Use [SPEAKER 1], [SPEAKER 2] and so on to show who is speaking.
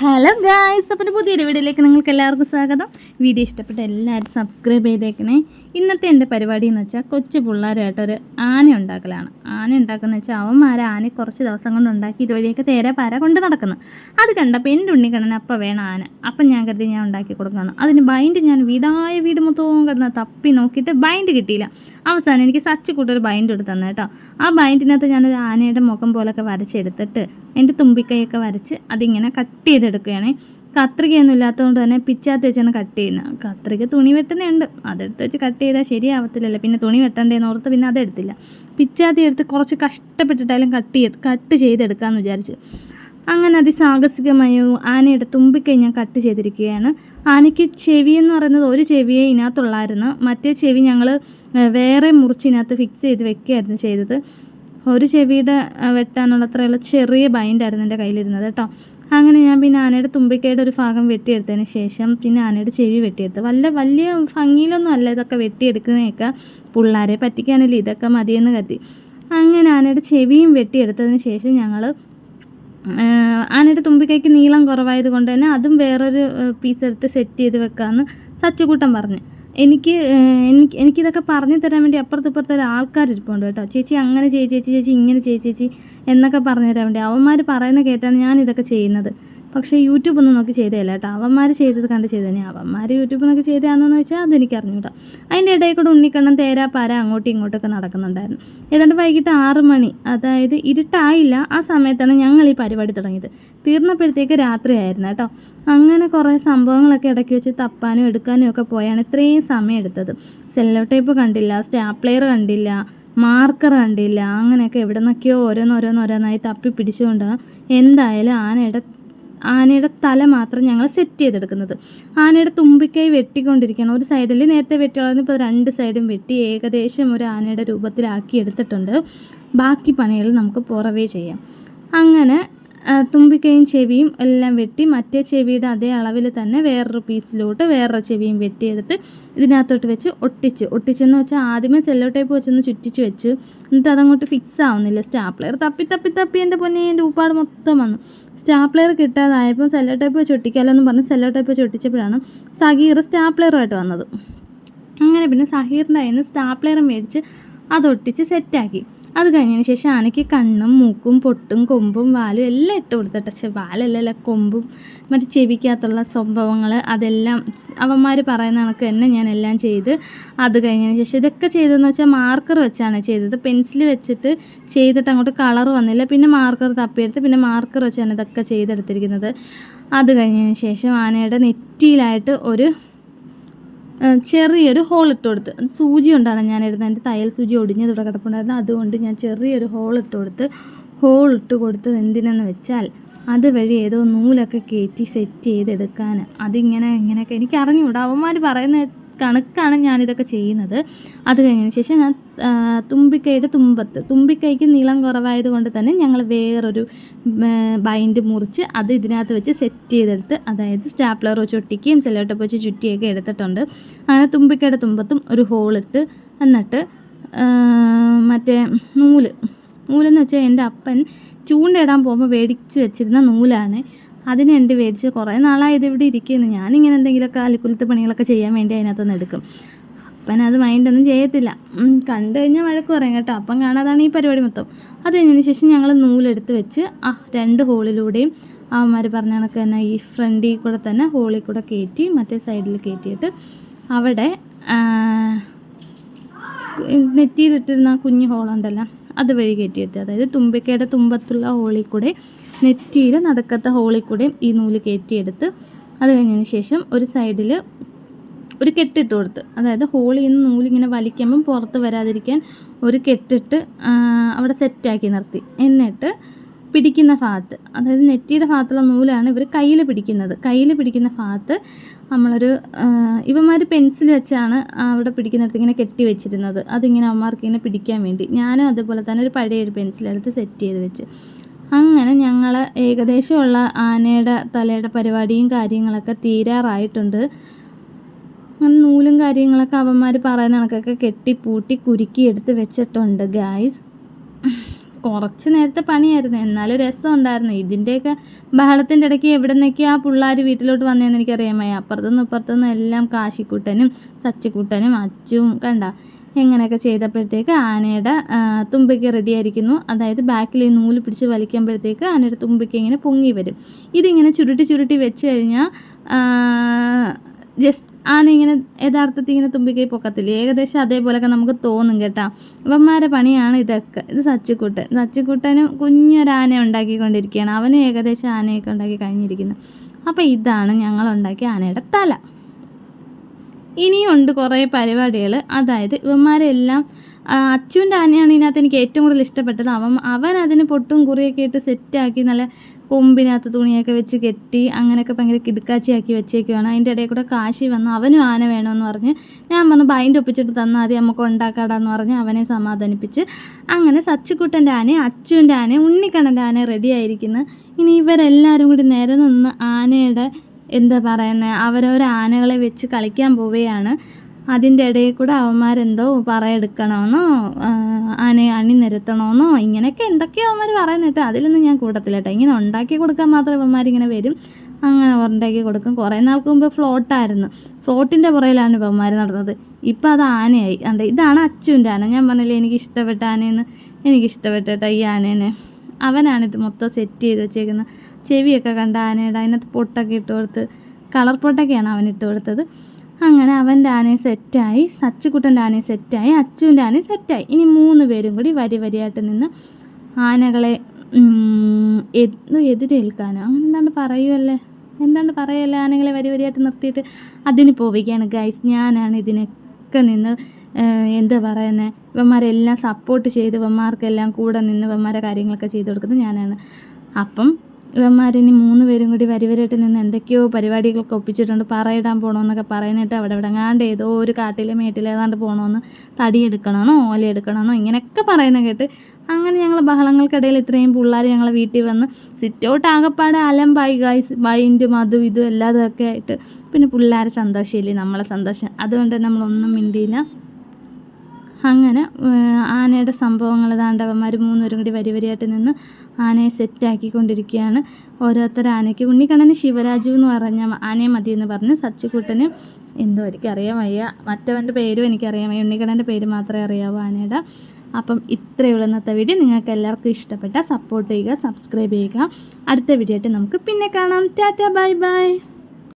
[SPEAKER 1] Hello guys അപ്പം പുതിയൊരു വീഡിയോയിലേക്ക് നിങ്ങൾക്ക് എല്ലാവർക്കും സ്വാഗതം. വീഡിയോ ഇഷ്ടപ്പെട്ട എല്ലാവരും സബ്സ്ക്രൈബ് ചെയ്തേക്കണേ. ഇന്നത്തെ എന്റെ പരിപാടി എന്ന് വെച്ചാൽ കൊച്ചു പിള്ളേരായിട്ടൊരു ആന ഉണ്ടാക്കലാണ്. ആന ഉണ്ടാക്കുന്ന വെച്ചാൽ അവന്മാർ ആന കുറച്ച് ദിവസം കൊണ്ട് ഉണ്ടാക്കി ഇതുവഴിയൊക്കെ തേരെ പാര കൊണ്ട് നടക്കുന്നു. അത് കണ്ടപ്പോൾ എന്റെ ഉണ്ണിക്കണ്ണൻ അപ്പം വേണം ആന. അപ്പം ഞാൻ കരുതി ഞാൻ ഉണ്ടാക്കി കൊടുക്കാമെന്ന് അതിന് ബൈൻഡ് ഞാൻ വീടായ വീട് മൊത്തവും കിടന്ന് തപ്പി നോക്കിയിട്ട് ബൈൻഡ് കിട്ടിയില്ല. അവസാനം എനിക്ക് സച്ച് കൂട്ടൊരു ബൈൻഡ് എടുത്ത് തന്നെ കേട്ടോ. ആ ബൈൻഡിനകത്ത് ഞാനൊരു ആനയുടെ മുഖം പോലൊക്കെ വരച്ചെടുത്തിട്ട് എന്റെ തുമ്പിക്കൈയൊക്കെ വരച്ച് അതിങ്ങനെ കട്ട് ചെയ്തെടുക്കുകയാണ്. കത്രികയൊന്നും ഇല്ലാത്തതുകൊണ്ട് തന്നെ പിച്ചാത്തി വെച്ചാണ് കട്ട് ചെയ്യുന്നത് കത്രിക തുണി വെട്ടുന്നുണ്ട് അതെടുത്ത് വെച്ച് കട്ട് ചെയ്താൽ ശരിയാവത്തില്ലല്ലോ. പിന്നെ തുണി വെട്ടണ്ടേന്ന് ഓർത്ത് പിന്നെ അതെടുത്തില്ല പിച്ചാത്തി എടുത്ത് കുറച്ച് കഷ്ടപ്പെട്ടിട്ടായാലും കട്ട് ചെയ്ത് കട്ട് ചെയ്തെടുക്കാമെന്ന് വിചാരിച്ചു. അങ്ങനെ അതിസാഹസികമായോ ആനയുടെ തുമ്പിക്കൈ ഞാൻ കട്ട് ചെയ്തിരിക്കുകയാണ്. ആനയ്ക്ക് ചെവി എന്ന് പറയുന്നത് ഒരു ചെവിയെ ഇതിനകത്തുള്ളായിരുന്നു. മറ്റേ ചെവി ഞങ്ങൾ വേറെ മുറിച്ചിനകത്ത് ഫിക്സ് ചെയ്ത് വെക്കുകയായിരുന്നു ചെയ്തത്. ഒരു ചെവിയുടെ വെട്ടാനുള്ള അത്രയുള്ള ചെറിയ ബൈൻഡായിരുന്നു എന്റെ കയ്യിലിരുന്നത് കേട്ടോ. അങ്ങനെ ഞാൻ പിന്നെ ആനയുടെ തുമ്പിക്കയുടെ ഒരു ഭാഗം വെട്ടിയെടുത്തതിന് ശേഷം പിന്നെ ആനയുടെ ചെവി വെട്ടിയെടുത്ത്. വല്ല വലിയ ഭംഗിയിലൊന്നും അല്ല ഇതൊക്കെ വെട്ടിയെടുക്കുന്നതൊക്കെ. പിള്ളേരെ പറ്റിക്കാനല്ലേ ഇതൊക്കെ മതിയെന്ന് കരുതി. അങ്ങനെ ആനയുടെ ചെവിയും വെട്ടിയെടുത്തതിന് ശേഷം ഞങ്ങൾ ആനയുടെ തുമ്പിക്കൈക്ക് നീളം കുറവായത് കൊണ്ട് തന്നെ അതും വേറൊരു പീസ് എടുത്ത് സെറ്റ് ചെയ്ത് വെക്കാമെന്ന് സച്ചുകൂട്ടൻ പറഞ്ഞു. എനിക്ക് എനിക്ക് എനിക്കിതൊക്കെ പറഞ്ഞു തരാൻ വേണ്ടി അപ്പുറത്ത് ഇപ്പുറത്ത് ഒരു ആൾക്കാർ ഇരിപ്പുണ്ട് കേട്ടോ. ചേച്ചി അങ്ങനെ ചെയ്യ് ചേച്ചി ചേച്ചി ഇങ്ങനെ ചെയ്യ് ചേച്ചി എന്നൊക്കെ പറഞ്ഞു തരാൻ വേണ്ടി. അവന്മാർ പറയുന്ന കേട്ടാണ് ഞാൻ ഇതൊക്കെ ചെയ്യുന്നത്. പക്ഷേ യൂട്യൂബ് ഒന്നും നോക്കി ചെയ്തതല്ല കേട്ടോ. അവന്മാർ ചെയ്തത് കണ്ട് ചെയ്തതന്നെ അവന്മാർ യൂട്യൂബ് നോക്കി ചെയ്തതാണെന്ന് വെച്ചാൽ അതെനിക്ക് അറിഞ്ഞൂടാ. അതിന്റെ ഇടയിൽ കൂടെ ഉണ്ണിക്കണ്ണൻ തേരാ പാര അങ്ങോട്ടും ഇങ്ങോട്ടൊക്കെ നടക്കുന്നുണ്ടായിരുന്നു. ഏതാണ്ട് വൈകിട്ട് ആറ് മണി അതായത് ഇരുട്ടായില്ല ആ സമയത്താണ് ഞങ്ങൾ ഈ പരിപാടി തുടങ്ങിയത്. തീർന്നപ്പോഴത്തേക്ക് രാത്രിയായിരുന്നു കേട്ടോ. അങ്ങനെ കുറേ സംഭവങ്ങളൊക്കെ ഇടയ്ക്ക് വെച്ച് തപ്പാനും എടുക്കാനും ഒക്കെ പോയാണ് ഇത്രയും സമയം എടുത്തത്. സെല്ലോ ടേപ്പ് കണ്ടില്ല സ്റ്റാപ്ലെയർ കണ്ടില്ല മാർക്കർ കണ്ടില്ല അങ്ങനെയൊക്കെ എവിടെ നിന്നൊക്കെയോ ഓരോന്നോരോന്നോരോന്നായി തപ്പി പിടിച്ചുകൊണ്ട് എന്തായാലും ആനയുടെ ആനയുടെ തല മാത്രം ഞങ്ങൾ സെറ്റ് ചെയ്തെടുക്കുന്നത്. ആനയുടെ തുമ്പിക്കൈ വെട്ടിക്കൊണ്ടിരിക്കണം ഒരു സൈഡിൽ നേരത്തെ വെട്ടിയുള്ളത് ഇപ്പോൾ രണ്ട് സൈഡും വെട്ടി ഏകദേശം ഒരു ആനയുടെ രൂപത്തിലാക്കി എടുത്തിട്ടുണ്ട്. ബാക്കി പണികൾ നമുക്ക് പുറവേ ചെയ്യാം. അങ്ങനെ തുമ്പിക്കൈയും ചെവിയും എല്ലാം വെട്ടി മറ്റേ ചെവിയുടെ അതേ അളവിൽ തന്നെ വേറൊരു പീസിലോട്ട് വേറൊരു ചെവിയും വെട്ടിയെടുത്ത് ഇതിനകത്തോട്ട് വെച്ച് ഒട്ടിച്ച്. ഒട്ടിച്ചെന്ന് വെച്ചാൽ ആദ്യമേ സെല്ലോ ടേപ്പ് വെച്ചൊന്ന് ചുറ്റിച്ച് വെച്ച് എന്നിട്ട് അതങ്ങോട്ട് ഫിക്സ് ആവുന്നില്ല. സ്റ്റാപ്ലെയർ തപ്പി തപ്പി തപ്പി എന്റെ പൊന്നെ എന്റെ ഉപ്പാട് മൊത്തം വന്നു. സ്റ്റാപ്ലെയർ കിട്ടാതായപ്പോൾ സെല്ലോ ടേപ്പ് വെച്ച് ഒട്ടിക്കാമല്ലോ എന്ന് പറഞ്ഞ് സെല്ലോ ടേപ്പ് വെച്ച് ഒട്ടിച്ചപ്പോഴാണ് സഹീർ സ്റ്റാപ്ലെയറുമായിട്ട് വന്നത്. അങ്ങനെ പിന്നെ സഹീറിന്റെ കയ്യിൽ നിന്ന് സ്റ്റാപ്ലെയർ മേടിച്ച് അതൊട്ടിച്ച് സെറ്റാക്കി അത് കഴിഞ്ഞതിന് ശേഷം ആനയ്ക്ക് കണ്ണും മൂക്കും പൊട്ടും കൊമ്പും വാലും എല്ലാം ഇട്ട് കൊടുത്തിട്ട് പക്ഷേ വാലല്ലല്ല കൊമ്പും മറ്റു ചെവിക്കകത്തുള്ള സംഭവങ്ങൾ അതെല്ലാം അവന്മാർ പറയുന്ന കണക്ക് തന്നെ ഞാൻ എല്ലാം ചെയ്ത് അത് കഴിഞ്ഞതിന് ശേഷം ഇതൊക്കെ ചെയ്തതെന്ന് വെച്ചാൽ മാർക്കർ വെച്ചാണ് ചെയ്തത്. പെൻസിൽ വെച്ചിട്ട് ചെയ്തിട്ട് അങ്ങോട്ട് കളർ വന്നില്ല. പിന്നെ മാർക്കർ തപ്പിയെടുത്ത് പിന്നെ മാർക്കർ വെച്ചാണ് ഇതൊക്കെ ചെയ്തെടുത്തിരിക്കുന്നത്. അത് കഴിഞ്ഞതിന് ശേഷം ആനയുടെ നെറ്റിയിലായിട്ട് ഒരു ചെറിയൊരു ഹോൾ ഇട്ട് കൊടുത്ത് സൂചി കൊണ്ടാണ് ഞാൻ ഇടുന്നത് എന്റെ തയ്യൽ സൂചി ഒടിഞ്ഞത് ഇവിടെ കിടപ്പുണ്ടായിരുന്നു. അതുകൊണ്ട് ഞാൻ ചെറിയൊരു ഹോൾ ഇട്ട് കൊടുത്ത് ഹോൾ ഇട്ട് കൊടുത്തത് എന്തിനെന്ന് വെച്ചാൽ അതുവഴി ഏതോ നൂലൊക്കെ കയറ്റി സെറ്റ് ചെയ്തെടുക്കാൻ അതിങ്ങനെ ഇങ്ങനെയൊക്കെ. എനിക്ക് അറിഞ്ഞുകൂടാ അവന്മാർ പറയുന്ന കണക്കാണ് ഞാനിതൊക്കെ ചെയ്യുന്നത്. അത് കഴിഞ്ഞതിന് ശേഷം ഞാൻ തുമ്പിക്കൈയുടെ തുമ്പത്ത് തുമ്പിക്കൈക്ക് നീളം കുറവായത് കൊണ്ട് തന്നെ ഞങ്ങൾ വേറൊരു ബൈൻഡ് മുറിച്ച് അത് ഇതിനകത്ത് വെച്ച് സെറ്റ് ചെയ്തെടുത്ത് അതായത് സ്റ്റാപ്ലർ വെച്ച് ഒട്ടിക്കുകയും സെലോട്ടപ്പ് വെച്ച് ചുറ്റിയൊക്കെ എടുത്തിട്ടുണ്ട്. അങ്ങനെ തുമ്പിക്കൈയുടെ തുമ്പത്തും ഒരു ഹോളിട്ട് എന്നിട്ട് മറ്റേ നൂൽ നൂലെന്ന് വെച്ചാൽ എന്റെ അപ്പൻ ചൂണ്ടയിടാൻ പോകുമ്പോൾ മേടിച്ച് വെച്ചിരുന്ന നൂലാണ്. അതിന് എന്റെ മേടിച്ച് കുറേ നാളായി ഇത് ഇവിടെ ഇരിക്കുന്നു. ഞാനിങ്ങനെ എന്തെങ്കിലുമൊക്കെ അലിക്കുലത്തെ പണികളൊക്കെ ചെയ്യാൻ വേണ്ടി അതിനകത്തുനിന്ന് എടുക്കും. അപ്പൻ അത് മൈൻഡൊന്നും ചെയ്യത്തില്ല. കണ്ടു കഴിഞ്ഞാൽ വഴക്ക് പറയും കേട്ടോ. അപ്പം കാണാതാണ് ഈ പരിപാടി മൊത്തം. അത് കഴിഞ്ഞതിന് ശേഷം ഞങ്ങൾ നൂലെടുത്ത് വെച്ച് ആ രണ്ട് ഹോളിലൂടെയും അവന്മാർ പറഞ്ഞ കണക്ക് തന്നെ ഈ ഫ്രണ്ടിൽ കൂടെ തന്നെ ഹോളിൽ കൂടെ കയറ്റി മറ്റേ സൈഡിൽ കയറ്റിയിട്ട് അവിടെ നെറ്റിയിലിട്ടിരുന്ന കുഞ്ഞു ഹോളുണ്ടല്ലോ അത് വഴി കയറ്റിയിട്ട് അതായത് തുമ്പിക്കയുടെ തുമ്പത്തുള്ള ഹോളിൽ കൂടെ നെറ്റിയിൽ നടക്കത്ത ഹോളിൽ കൂടെ ഈ നൂൽ കയറ്റിയെടുത്ത് അത് കഴിഞ്ഞതിന് ശേഷം ഒരു സൈഡിൽ ഒരു കെട്ടിട്ട് കൊടുത്ത്. അതായത് ഹോളിൽ നിന്ന് നൂലിങ്ങനെ വലിക്കുമ്പം പുറത്ത് വരാതിരിക്കാൻ ഒരു കെട്ടിട്ട് അവിടെ സെറ്റാക്കി നിർത്തി. എന്നിട്ട് പിടിക്കുന്ന ഭാഗത്ത് അതായത് നെറ്റിയുടെ ഭാഗത്തുള്ള നൂലാണ് ഇവർ കയ്യിൽ പിടിക്കുന്നത്. കയ്യിൽ പിടിക്കുന്ന ഭാഗത്ത് നമ്മളൊരു ഇവന്മാർ പെൻസിൽ വെച്ചാണ് അവിടെ പിടിക്കുന്നിടത്ത് ഇങ്ങനെ കെട്ടി വെച്ചിരുന്നത്. അതിങ്ങനെ അവന്മാർക്ക് ഇങ്ങനെ പിടിക്കാൻ വേണ്ടി. ഞാനും അതുപോലെ തന്നെ ഒരു പഴയ ഒരു സെറ്റ് ചെയ്ത് വെച്ച്. അങ്ങനെ ഞങ്ങൾ ഏകദേശമുള്ള ആനയുടെ തലയുടെ പരിപാടിയും കാര്യങ്ങളൊക്കെ തീരാറായിട്ടുണ്ട്. നൂലും കാര്യങ്ങളൊക്കെ അവന്മാർ പറയുന്ന കണക്കൊക്കെ കെട്ടി പൂട്ടി കുരുക്കി എടുത്ത് വെച്ചിട്ടുണ്ട് ഗായ്സ് കുറച്ച് നേരത്തെ പണിയായിരുന്നു. എന്നാലും രസം ഉണ്ടായിരുന്നു. ഇതിന്റെയൊക്കെ ബഹളത്തിന്റെ ഇടയ്ക്ക് എവിടെ നിന്നൊക്കെ ആ പിള്ളേർ വീട്ടിലോട്ട് വന്നതെന്ന് എനിക്കറിയാമായി അപ്പുറത്തുനിന്ന് ഇപ്പുറത്തുനിന്ന് എല്ലാം കാശിക്കുട്ടനും സച്ചിക്കുട്ടനും അച്ചും കണ്ട. എങ്ങനെയൊക്കെ ചെയ്തപ്പോഴത്തേക്ക് ആനയുടെ തുമ്പയ്ക്ക് റെഡി ആയിരിക്കുന്നു. അതായത് ബാക്കിൽ ഈ നൂൽ പിടിച്ച് വലിക്കുമ്പോഴത്തേക്ക് ആനയുടെ തുമ്പയ്ക്ക് ഇങ്ങനെ പൊങ്ങി വരും. ഇതിങ്ങനെ ചുരുട്ടി ചുരുട്ടി വെച്ച് കഴിഞ്ഞാൽ ജസ്റ്റ് ആന ഇങ്ങനെ യഥാർത്ഥത്തിൽ ഇങ്ങനെ തുമ്പിക്കൈ പൊക്കത്തില്ല? ഏകദേശം അതേപോലെയൊക്കെ നമുക്ക് തോന്നും കേട്ടോ. ഇവന്മാരെ പണിയാണ് ഇതൊക്കെ. ഇത് സച്ചിക്കുട്ടൻ. സച്ചിക്കുട്ടനും കുഞ്ഞൊരാന ഉണ്ടാക്കിക്കൊണ്ടിരിക്കുകയാണ്. അവനും ഏകദേശം ആനയൊക്കെ ഉണ്ടാക്കി കഴിഞ്ഞിരിക്കുന്നു. അപ്പോൾ ഇതാണ് ഞങ്ങൾ ഉണ്ടാക്കിയ ആനയുടെ തല. ഇനിയുണ്ട് കുറേ പരിപാടികൾ. അതായത് ഇവന്മാരെല്ലാം അച്ചുവിന്റെ ആനയാണ് ഇതിനകത്ത് എനിക്ക് ഏറ്റവും കൂടുതൽ ഇഷ്ടപ്പെട്ടത്. അവൻ അവൻ അതിന് പൊട്ടും കുറിയൊക്കെ ഇട്ട് സെറ്റാക്കി നല്ല കൊമ്പിനകത്ത് തുണിയൊക്കെ വെച്ച് കെട്ടി അങ്ങനെയൊക്കെ ഭയങ്കര കിടുക്കാച്ചിയാക്കി വെച്ചേക്കുവാണ്. അതിന്റെ ഇടയിൽ കൂടെ കാശി വന്നു. അവനും ആന വേണമെന്ന് പറഞ്ഞ് ഞാൻ വന്ന് ബൈൻഡ് ഒപ്പിച്ചിട്ട് തന്നാൽ മതി നമുക്ക് ഉണ്ടാക്കാടാന്ന് പറഞ്ഞ് അവനെ സമാധാനിപ്പിച്ച് അങ്ങനെ സച്ചിക്കുട്ടന്റെ ആനയും അച്ചുവിന്റെ ആനയും ഉണ്ണിക്കണ്ണന്റെ ആന റെഡി ആയിരിക്കുന്നു. ഇനി ഇവരെല്ലാവരും കൂടി നേരെ നിന്ന് ആനയുടെ എന്താ പറയുന്നത് അവരൊരു ആനകളെ വെച്ച് കളിക്കാൻ പോവുകയാണ്. അതിന്റെ ഇടയിൽ കൂടെ അവന്മാരെന്തോ പറയെടുക്കണമെന്നോ ആനയെ അണിനിരത്തണമെന്നോ ഇങ്ങനെയൊക്കെ എന്തൊക്കെയോ അവന്മാർ പറയുന്നിട്ട് അതിലൊന്നും ഞാൻ കൂട്ടത്തില്ല കേട്ടോ ഇങ്ങനെ ഉണ്ടാക്കി കൊടുക്കാൻ മാത്രം ഇവന്മാരിങ്ങനെ വരും. അങ്ങനെ ഉണ്ടാക്കി കൊടുക്കും. കുറേ നാൾക്ക് മുമ്പ് ഫ്ലോട്ടായിരുന്നു. ഫ്ലോട്ടിന്റെ പുറയിലാണ് ഇവന്മാർ നടന്നത്. ഇപ്പം അത് ആനയായി. അതെ ഇതാണ് അച്ചുവിന്റെ ആന. ഞാൻ പറഞ്ഞില്ലേ എനിക്ക് ഇഷ്ടപ്പെട്ട ആനയെന്ന്? എനിക്ക് ഇഷ്ടപ്പെട്ട കേട്ടോ ഈ ആനേനെ. അവനാണിത് മൊത്തം സെറ്റ് ചെയ്ത് വെച്ചേക്കുന്നത്. ചെവിയൊക്കെ കണ്ട ആനയുടെ അതിനകത്ത് പൊട്ടൊക്കെ ഇട്ട് കൊടുത്ത് കളർ പൊട്ടൊക്കെയാണ് അവൻ ഇട്ട് കൊടുത്തത്. അങ്ങനെ അവന്റെ ആനയെ സെറ്റായി സച്ചിക്കുട്ടന്റെ ആനയെ സെറ്റായി അച്ചുവിന്റെ ആനയും സെറ്റായി ഇനി മൂന്ന് പേരും കൂടി വരി വരിയായിട്ട് നിന്ന് ആനകളെ എതിരേൽക്കാനോ അങ്ങനെ എന്താണ്ട് പറയുമല്ലേ എന്താണ്ട് പറയല്ലേ ആനകളെ വരി വരിയായിട്ട് നിർത്തിയിട്ട്? അതിന് പോവുകയാണ് ഗൈസ് ഞാനാണ് ഇതിനൊക്കെ നിന്ന് എന്താ പറയുന്നത് ഇവന്മാരെല്ലാം സപ്പോർട്ട് ചെയ്ത് ഇവന്മാർക്കെല്ലാം കൂടെ നിന്ന് ഇവന്മാരെ കാര്യങ്ങളൊക്കെ ചെയ്തു കൊടുക്കുന്നത് ഞാനാണ്. അപ്പം ഇവന്മാരിനി മൂന്ന് പേരും കൂടി വരിവരായിട്ട് നിന്ന് എന്തൊക്കെയോ പരിപാടികളൊക്കെ ഒപ്പിച്ചിട്ടുണ്ട്. പറയിടാൻ പോകണമെന്നൊക്കെ പറയുന്നിട്ട് അവിടെ ഇവിടെങ്ങാണ്ട് ഏതോ ഒരു കാട്ടിലെ മേട്ടിൽ ഏതാണ്ട് പോകണമെന്ന് ഓല ഓലയെടുക്കണമെന്നോ ഇങ്ങനെയൊക്കെ പറയുന്ന കേട്ട് അങ്ങനെ ഞങ്ങൾ ബഹളങ്ങൾക്കിടയിൽ ഇത്രയും പിള്ളേർ ഞങ്ങളെ വീട്ടിൽ വന്ന് സിറ്റ് ഔട്ട് ആകപ്പാടെ അലമ്പായി ഗൈസ് ബൈൻഡും അതും ഇതും എല്ലാതൊക്കെ ആയിട്ട് പിന്നെ പിള്ളേരെ സന്തോഷമില്ലേ നമ്മളെ സന്തോഷം. അതുകൊണ്ട് തന്നെ നമ്മളൊന്നും മിണ്ടിയില്ല. അങ്ങനെ ആനയുടെ സംഭവങ്ങൾ ദാണ്ടവന്മാർ മൂന്നുപേരും കൂടി വരി വരിയായിട്ട് നിന്ന് ആനയെ സെറ്റാക്കിക്കൊണ്ടിരിക്കുകയാണ്. ഓരോരുത്തർ ആനയ്ക്ക് ഉണ്ണിക്കണ്ണന് ശിവരാജു എന്ന് പറഞ്ഞ ആനയെ മതി എന്ന് പറഞ്ഞ് സച്ചിക്കുട്ടന് എന്തോ എനിക്കറിയാൻ വയ്യ. മറ്റവന്റെ പേരും എനിക്കറിയാൻ വയ്യ. ഉണ്ണിക്കണ്ണന്റെ പേര് മാത്രമേ അറിയാവൂ ആനയുടെ. അപ്പം ഇത്രയുള്ള ഇന്നത്തെ വീഡിയോ. നിങ്ങൾക്ക് എല്ലാവർക്കും ഇഷ്ടപ്പെട്ട സപ്പോർട്ട് ചെയ്യുക സബ്സ്ക്രൈബ് ചെയ്യുക. അടുത്ത വീഡിയോ ആയിട്ട് നമുക്ക് പിന്നെ കാണാം. Tata bye bye.